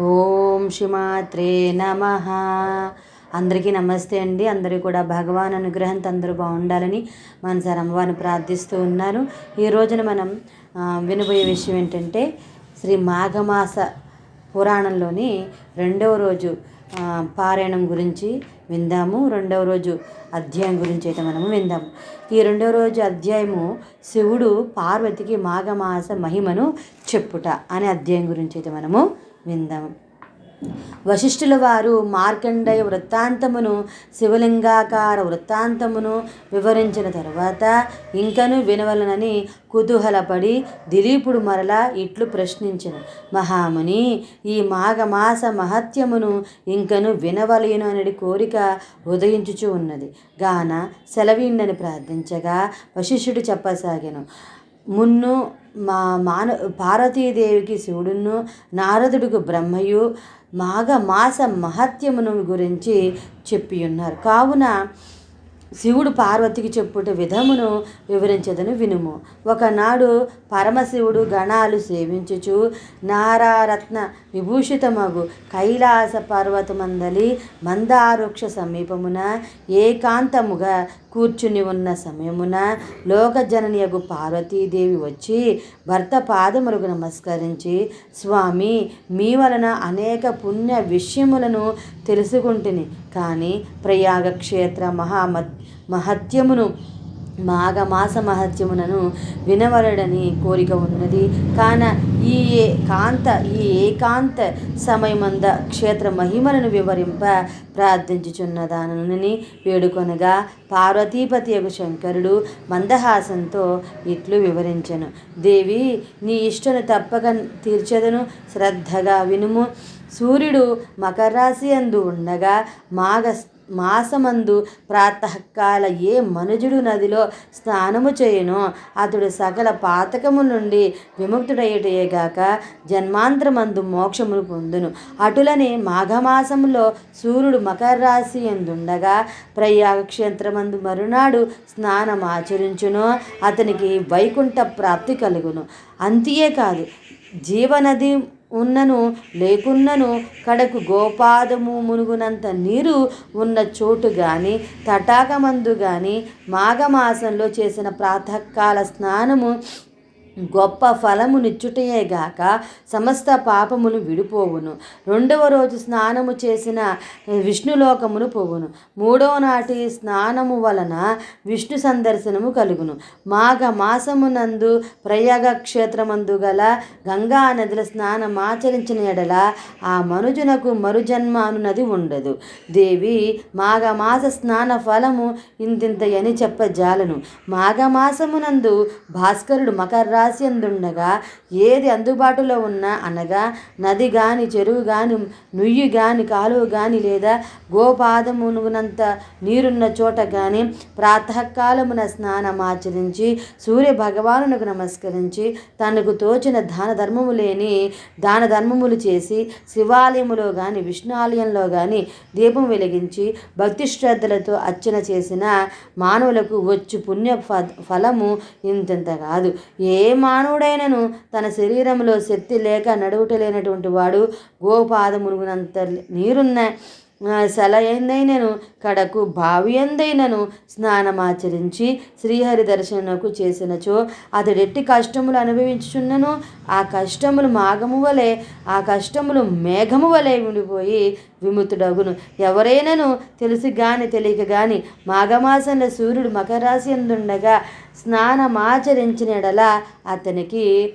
ఓం శ్రీమాత్రే నమ. అందరికీ నమస్తే అండి. అందరూ కూడా భగవాన్ అనుగ్రహంతో అందరూ బాగుండాలని మనసారి అమ్మవారిని ప్రార్థిస్తూ ఉన్నారు. ఈ రోజున మనం వినబోయే విషయం ఏంటంటే శ్రీ మాఘమాస పురాణంలోని రెండవ రోజు పారాయణం గురించి విందాము. రెండవ రోజు అధ్యాయం గురించి అయితే మనము విందాము. ఈ రెండవ రోజు అధ్యాయము శివుడు పార్వతికి మాఘమాస మహిమను చెప్పుట అనే అధ్యాయం గురించి అయితే మనము విందాము వశిష్ఠుల వారు మార్కండేయ వృత్తాంతమును శివలింగాకార వృత్తాంతమును వివరించిన తరువాత ఇంకను వినవలనని కుతూహలపడి దిలీపుడు మరలా ఇట్లు ప్రశ్నించిన. మహాముని ఈ మాఘమాస మహత్యమును ఇంకను వినవలేను అనేది కోరిక ఉదయించుచు ఉన్నది. గాన సెలవిండని ప్రార్థించగా వశిష్ఠుడు చెప్పసాగాను. మున్ను మా మాన పార్వతీదేవికి శివుడును నారదుడికి బ్రహ్మయు మాఘ మాస మహత్యమును గురించి చెప్పి ఉన్నారు కావున శివుడు పార్వతికి చెప్పుట విధమును వివరించదని వినుము. ఒకనాడు పరమశివుడు గణాలు సేవించుచు నారారత్న విభూషితమగు కైలాస పర్వతమందలి మందారుక్ష సమీపమున ఏకాంతముగా కూర్చుని ఉన్న సమయమున లోకజననియగు పార్వతీదేవి వచ్చి భర్త పాదములకు నమస్కరించి స్వామి మీ వలన అనేక పుణ్య విషయములను తెలుసుకుంటుని. కానీ ప్రయాగ క్షేత్ర మహామ మహత్యమును మాఘమాస మహత్యమునను వినవలడని కోరిక ఉన్నది. కాన ఈ ఏ- కాంత ఈ ఏకాంత సమయమంద క్షేత్ర మహిమలను వివరింప ప్రార్థించుచున్నదానని వేడుకొనగా పార్వతీపతి యొక్క శంకరుడు మందహాసంతో ఇట్లు వివరించను. దేవి నీ ఇష్టను తప్పక తీర్చదను శ్రద్ధగా వినుము. సూర్యుడు మకర రాశి అందు ఉండగా మాఘ మాసమందు ప్రాతకాల ఏ మనుజుడు నదిలో స్నానము చేయను అతడు సకల పాతకము నుండి విముక్తుడయ్యేటయేగాక జన్మాంతరమందు మోక్షమును పొందును. అటులని మాఘమాసములో సూర్యుడు మకర రాశి ఎందుండగా ప్రయాగక్షేత్రమందు మరునాడు స్నానం ఆచరించును అతనికి వైకుంఠ ప్రాప్తి కలుగును. అంతియే కాదు జీవనది ఉన్నను లేకున్నను కడకు గోపాదము మునుగునంత నీరు ఉన్న చోటు కానీ తటాకమందు కానీ మాఘమాసంలో చేసిన ప్రాతకాల స్నానము గొప్ప ఫలము నిచ్చుటయేగాక సమస్త పాపములు విడిపోవును. రెండవ రోజు స్నానము చేసిన విష్ణులోకమును పోవును. మూడవ నాటి స్నానము వలన విష్ణు సందర్శనము కలుగును. మాఘ మాసమునందు ప్రయాగ క్షేత్రమందు గల గంగా నదిల స్నానం ఆచరించిన ఎడల ఆ మనుజునకు మరుజన్మ అనున్నది ఉండదు. దేవి మాఘమాస స్నాన ఫలము ఇంతింతయని చెప్పజాలను. మాఘమాసమునందు భాస్కరుడు మకర్రా రాశి ఏది అందుబాటులో ఉన్నా అనగా నది గాని చెరువు గాని నుయ్యి గాని కాలువ గాని లేదా గోపాదమునుగునంత నీరున్న చోట గాని ప్రాతకాలమున స్నానం ఆచరించి సూర్య భగవానునకు నమస్కరించి తనకు తోచిన దాన ధర్మము లేని దాన ధర్మములు చేసి శివాలయములో గాని విష్ణు ఆలయంలో గాని దీపం వెలిగించి భక్తి శ్రద్ధలతో అర్చన చేసిన మానవులకు వచ్చు పుణ్య ఫ- ఫలము ఇంతెంత కాదు. ఏ మానవుడైనను తన శరీరంలో శక్తి లేక నడువుటలేనటువంటి వాడు గోపాదమునుగునంత నీరున్న సెలయందైనను కడకు బావి ఎందైనను స్నానమాచరించి శ్రీహరి దర్శనకు చేసినచో అతడెట్టి కష్టములు అనుభవించుచున్నను ఆ కష్టములు మాగము వలె ఆ కష్టములు మేఘము వలె ఉండిపోయి విముతుడగును. ఎవరైనాను తెలిసి గాని తెలియక గాని మాఘమాసంలో సూర్యుడు మకరాశి ఎందుండగా స్నానమాచరించిన ఎడల అతనికి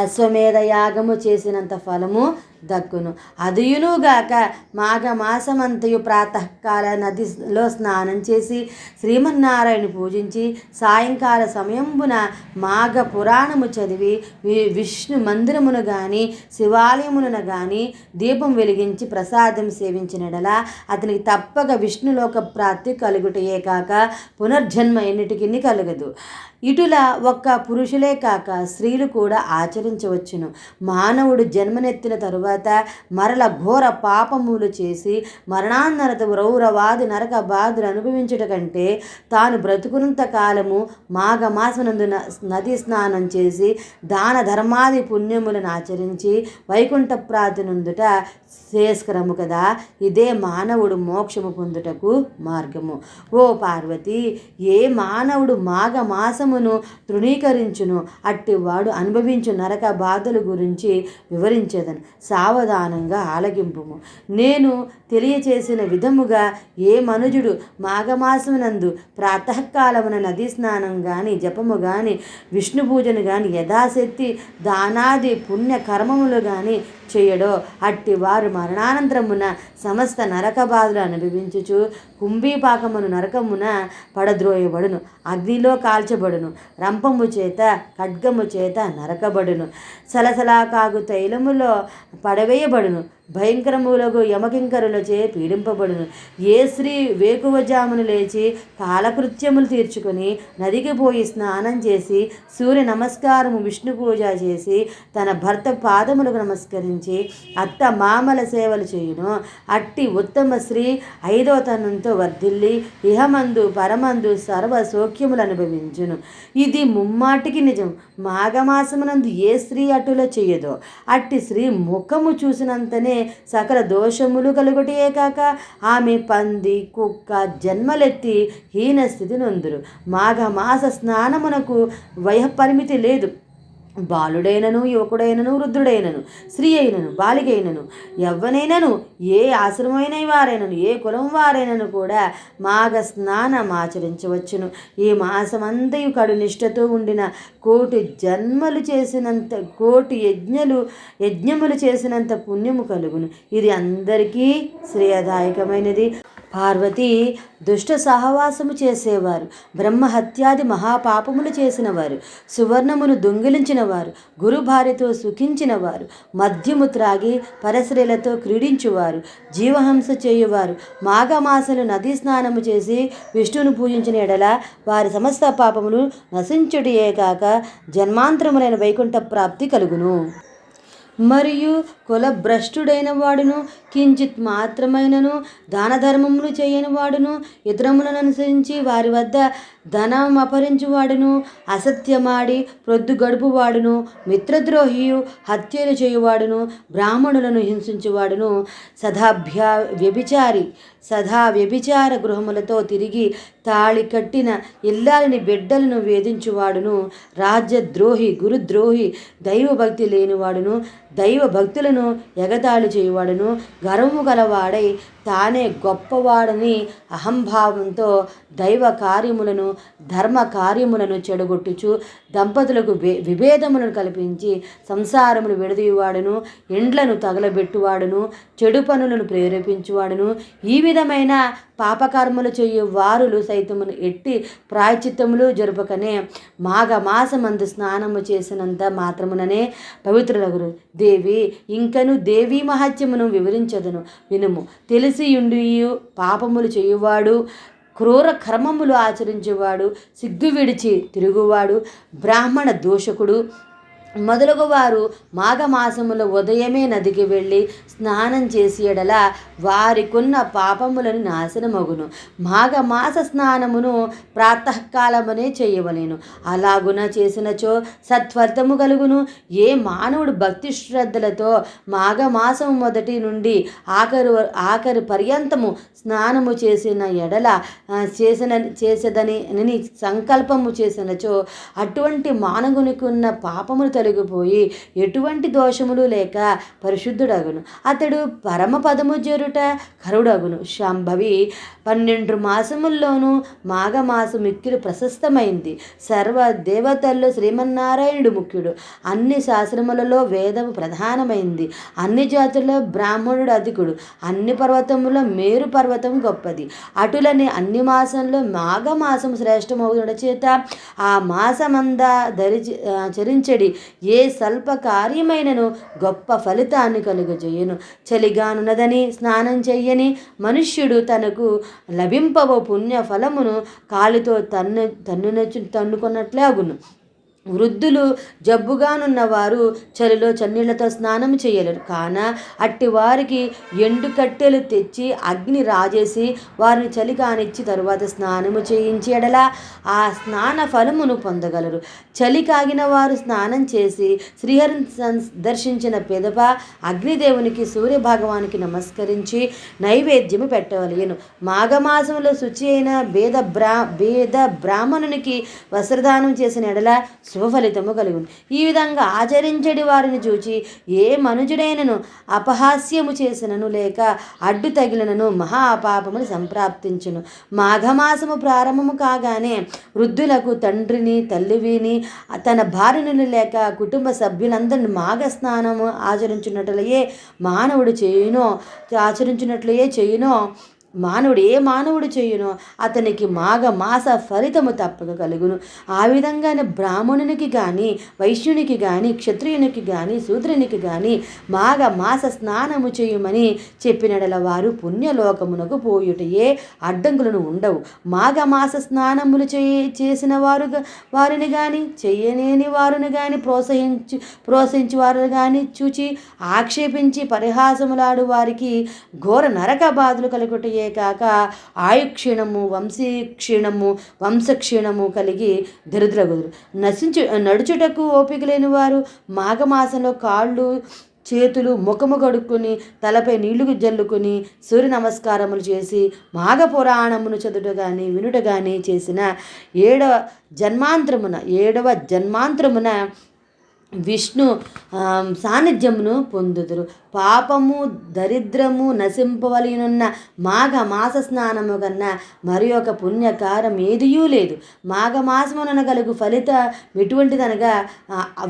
అశ్వమేధ యాగము చేసినంత ఫలము దక్కును. అదియునుగాక మాఘమాసమంతయు ప్రాతకాల నదిలో స్నానం చేసి శ్రీమన్నారాయణ పూజించి సాయంకాల సమయంబున మాఘ పురాణము చదివి విష్ణు మందిరమును గాని శివాలయమును గాని దీపం వెలిగించి ప్రసాదం సేవించినడల అతనికి తప్పక విష్ణులోక ప్రాప్తి కలుగుటయే కాక పునర్జన్మ ఎన్నిటికి కలగదు. ఇటుల ఒక్క పురుషులే కాక స్త్రీలు కూడా ఆచరించవచ్చును. మానవుడు జన్మనెత్తిన తరువాత మరల ఘోర పాపములు చేసి మరణాన్నరత రౌరవాది నరక బాధలు అనుభవించుట కంటే తాను బ్రతుకున్నంత కాలము మాఘమాసనందు నది స్నానం చేసి దాన ధర్మాది పుణ్యములను ఆచరించి వైకుంఠ ప్రాతినుందుట శ్రేయస్కరము కదా? ఇదే మానవుడు మోక్షము పొందుటకు మార్గము. ఓ పార్వతి ఏ మానవుడు మాఘ మాసమును తృణీకరించును అట్టివాడు అనుభవించు నరక బాధల గురించి వివరించేదను. సావధానంగా ఆలగింపుము నేను తెలియచేసిన విధముగా ఏ మనుజుడు మాఘమాసమునందు ప్రాతకాలమున నదీ స్నానం కానీ జపము కానీ విష్ణు పూజను కానీ యథాశక్తి దానాది పుణ్య కర్మములు కానీ చేయడో అట్టి వారు మరణానంతరమున సమస్త నరక బాధలు అనుభవించుచు కుంభీపాకమును నరకమున పడద్రోయబడును. అగ్నిలో కాల్చబడును. రంపము చేత ఖడ్గము చేత నరకబడును. సలసలా కాగు తైలములో పడవేయబడును. భయంకరములకు యమకింకరులచే పీడింపబడును. ఏ స్త్రీ వేకువజామును లేచి కాలకృత్యములు తీర్చుకొని నదికి పోయి స్నానం చేసి సూర్య నమస్కారము విష్ణు పూజ చేసి తన భర్త పాదములకు నమస్కరించి అత్త మామల సేవలు చేయును. అట్టి ఉత్తమ స్త్రీ ఐదో తనంతో వర్ధిల్లి ఇహమందు పరమందు సర్వ సౌఖ్యములు అనుభవించును. ఇది ముమ్మాటికి నిజం. మాఘమాసమునందు ఏ స్త్రీ అటుల చేయదో అట్టి స్త్రీ ముఖము చూసినంతనే సకల దోషములు కలుగుటే కాక ఆమె పంది కుక్క జన్మలెత్తి హీన స్థితి నొందురు. మాఘమాస స్నానమునకు వయపరిమితి లేదు. బాలుడైనను యువకుడైనను వృద్ధుడైనను స్త్రీ అయినను బాలికైనను ఎవ్వనైనను ఏ ఆశ్రమైన వారైనను ఏ కులం వారైనను కూడా మాఘ స్నానం ఆచరించవచ్చును ఈ మాసమంతయు కడు నిష్ఠతో ఉండిన కోటి జన్మలు చేసినంత కోటి యజ్ఞలు యజ్ఞములు చేసినంత పుణ్యము కలుగును. ఇది అందరికీ శ్రేయదాయకమైనది. పార్వతి దుష్ట సహవాసము చేసేవారు బ్రహ్మహత్యాది మహాపాపములు చేసినవారు సువర్ణమును దొంగిలించినవారు గురు భార్యతో మద్యము త్రాగి పరశ్రీలతో క్రీడించువారు జీవహంస చేయువారు మాఘమాసలు నదీ స్నానము చేసి విష్ణును పూజించిన ఎడల వారి సమస్త పాపములు నశించుడియే కాక జన్మాంతరములైన వైకుంఠ ప్రాప్తి కలుగును. మరియు కులభ్రష్టుడైన వాడును కించిత్ మాత్రమైనను దాన ధర్మములు చేయని వాడును ఇతరములను అనుసరించి వారి వద్ద ధనం అపహరించువాడును అసత్యమాడి ప్రొద్దు గడుపువాడును మిత్రద్రోహియు హత్యలు చేయువాడును బ్రాహ్మణులను హింసించువాడును. సదాభ్యా వ్యభిచారి సదా వ్యభిచార గృహములతో తిరిగి తాళి కట్టిన ఇల్లాలని బిడ్డలను వేధించువాడును. రాజ్యద్రోహి గురుద్రోహి దైవభక్తి లేనివాడును దైవ భక్తులను ఎగతాళి చేయువాడును. గర్వము గలవాడై తానే గొప్పవాడని అహంభావంతో దైవ కార్యములను ధర్మ కార్యములను చెడగొట్టుచు దంపతులకు విభేదములను కల్పించి సంసారమును విడదీయువాడును. ఇండ్లను తగలబెట్టువాడును. చెడు పనులను ప్రేరేపించువాడును. ఈ విధమైన పాపకర్మలు చేయు వారులు సైతమును ఎట్టి ప్రాయచిత్తములు జరుపకనే మాఘ మాసమందు స్నానము చేసినంత మాత్రముననే పవిత్రులగురు. దేవి ఇంకను దేవీ మహత్యమును వివరించదును. వినుము తెలిసియుండి పాపములు చేయువాడు క్రూర కర్మములు ఆచరించేవాడు సిగ్గు విడిచి తిరుగువాడు బ్రాహ్మణ దోషకుడు మొదలగు వారు మాఘమాసముల ఉదయమే నదికి వెళ్ళి స్నానం చేసి ఎడల వారికున్న పాపములను నాశనమగును. మాఘమాస స్నానమును ప్రాతకాలమనే చేయవలేను. అలాగున చేసినచో సత్ఫలితము కలుగును. ఏ మానవుడు భక్తి శ్రద్ధలతో మాఘమాసము మొదటి నుండి ఆఖరు ఆఖరి పర్యంతము స్నానము చేసిన ఎడల చేసిన చేసేదని సంకల్పము చేసినచో అటువంటి మానవునికి ఉన్న పాపములు తొలగిపోయి ఎటువంటి దోషములు లేక పరిశుద్ధుడగును. అతడు పరమ పదము చేరుట కరుడగును. శాంభవి పన్నెండు మాసముల్లోనూ మాఘమాసం మిక్కిలు ప్రశస్తమైంది. సర్వ దేవతల్లో శ్రీమన్నారాయణుడు ముఖ్యుడు. అన్ని శాస్త్రములలో వేదము ప్రధానమైంది. అన్ని జాతుల్లో బ్రాహ్మణుడు అధికుడు. అన్ని పర్వతములో మేరు పర్వతం గొప్పది. అటులని అన్ని మాసంలో మాఘమాసం శ్రేష్టమవుతున్న చేత ఆ మాసమంద దరి చరించడి. ఏ స్వల్ప కార్యమైనను గొప్ప ఫలితాన్ని కలుగజేయును. చలిగానున్నదని స్నానం చెయ్యని మనుష్యుడు తనకు లభింపవ పుణ్య ఫలమును కాలితో తన్ను తన్నునొచ్చు తన్నుకున్నట్లే అగును వృద్ధులు జబ్బుగానున్నవారు చలిలో చన్నీళ్ళతో స్నానం చేయలేరు. కాన అట్టి వారికి ఎండు కట్టెలు తెచ్చి అగ్ని రాజేసి వారిని చలి కానిచ్చి తరువాత స్నానము చేయించి ఎడల ఆ స్నాన ఫలమును పొందగలరు. చలి కాగిన వారు స్నానం చేసి శ్రీహరిని సన్- దర్శించిన పిదప అగ్నిదేవునికి సూర్య భగవానికి నమస్కరించి నైవేద్యము పెట్టవలేను. మాఘమాసంలో శుచి అయిన భేద బ్రా భేద బ్రాహ్మణునికి వస్త్రదానం చేసిన ఎడల శుభఫలితము కలుగును. ఈ విధంగా ఆచరించడి వారిని చూచి ఏ మనుజుడైనను అపహాస్యము చేసినను లేక అడ్డు తగిలినను మహా అపాపమును సంప్రాప్తించును. మాఘమాసము ప్రారంభము కాగానే వృద్ధులకు తండ్రిని తల్లివిని తన భార్యను లేక కుటుంబ సభ్యులందరిని మాఘ స్నానము ఆచరించున్నట్లయే మానవుడు చేయునో ఆచరించినట్లయే చేయునో మానవుడు ఏ మానవుడు చేయునో అతనికి మాఘ మాస ఫలితము తప్పక కలుగును. ఆ విధంగానే బ్రాహ్మణునికి కానీ వైశ్యునికి కానీ క్షత్రియునికి కానీ శూద్రునికి కానీ మాఘ మాస స్నానము చేయుమని చెప్పినడల వారు పుణ్యలోకమునకు పోయుటయే అడ్డంకులను ఉండవు. మాఘ మాస స్నానములు చే చేసిన వారు వారిని కానీ చేయలేని వారిని కానీ ప్రోత్సహించి ప్రోత్సహించి వారిని కానీ చూచి ఆక్షేపించి పరిహాసములాడు వారికి ఘోర నరక బాధలు కలుగుటయే కాక ఆయుక్షీణము వంశీక్షీణము వంశక్షీణము కలిగి దరిద్రగుదురు నశించు నడుచుటకు ఓపిక లేని వారు మాఘమాసంలో కాళ్ళు చేతులు ముఖము కడుక్కొని తలపై నీళ్ళు జల్లుకొని సూర్య నమస్కారములు చేసి మాఘ పురాణమును చదువుట కానీ వినుట కానీ చేసిన ఏడవ జన్మాంతరమున ఏడవ జన్మాంతరమున విష్ణు సాన్నిధ్యమును పొందుదురు. పాపము దరిద్రము నశింపవలనున్న మాఘ మాస స్నానము కన్నా మరి ఒక పుణ్యకారం ఏదియూ లేదు. మాఘ మాసమున కలుగు ఫలితం ఎటువంటిదనగా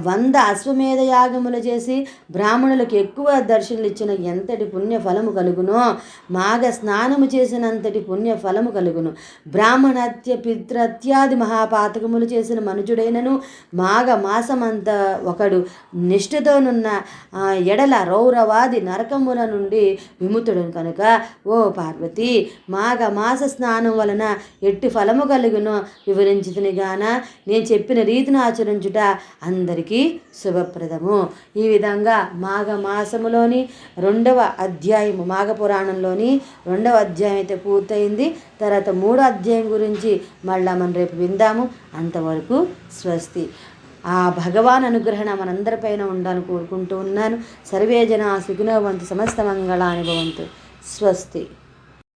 వంద అశ్వమేధ యాగములు చేసి బ్రాహ్మణులకు ఎక్కువ దర్శనలు ఇచ్చిన ఎంతటి పుణ్య ఫలము కలుగునో మాఘ స్నానము చేసినంతటి పుణ్య ఫలము కలుగును. బ్రాహ్మణత్య పిత్రత్యాది మహాపాతకములు చేసిన మనుజుడైనను మాఘ మాసమంతా ఒకడు నిష్ఠతోనున్న ఎడల రౌరవాది నరకముల నుండి విముతుడు కనుక ఓ పార్వతి మాఘ మాస స్నానం వలన ఎట్టి ఫలము కలుగునో? వివరించుతుని గాన నేను చెప్పిన రీతిని ఆచరించుట అందరికీ శుభప్రదము. ఈ విధంగా మాఘ మాసములోని రెండవ అధ్యాయము మాఘ పురాణంలోని రెండవ అధ్యాయం అయితే పూర్తయింది. తర్వాత మూడో అధ్యాయం గురించి మళ్ళా మనం రేపు విందాము. అంతవరకు స్వస్తి. ఆ భగవాన్ అనుగ్రహణ మనందరిపైన ఉండాలని కోరుకుంటూ ఉన్నాను. సర్వే జన సుఖినోవంతు సమస్త మంగళానుభవంతు స్వస్తి.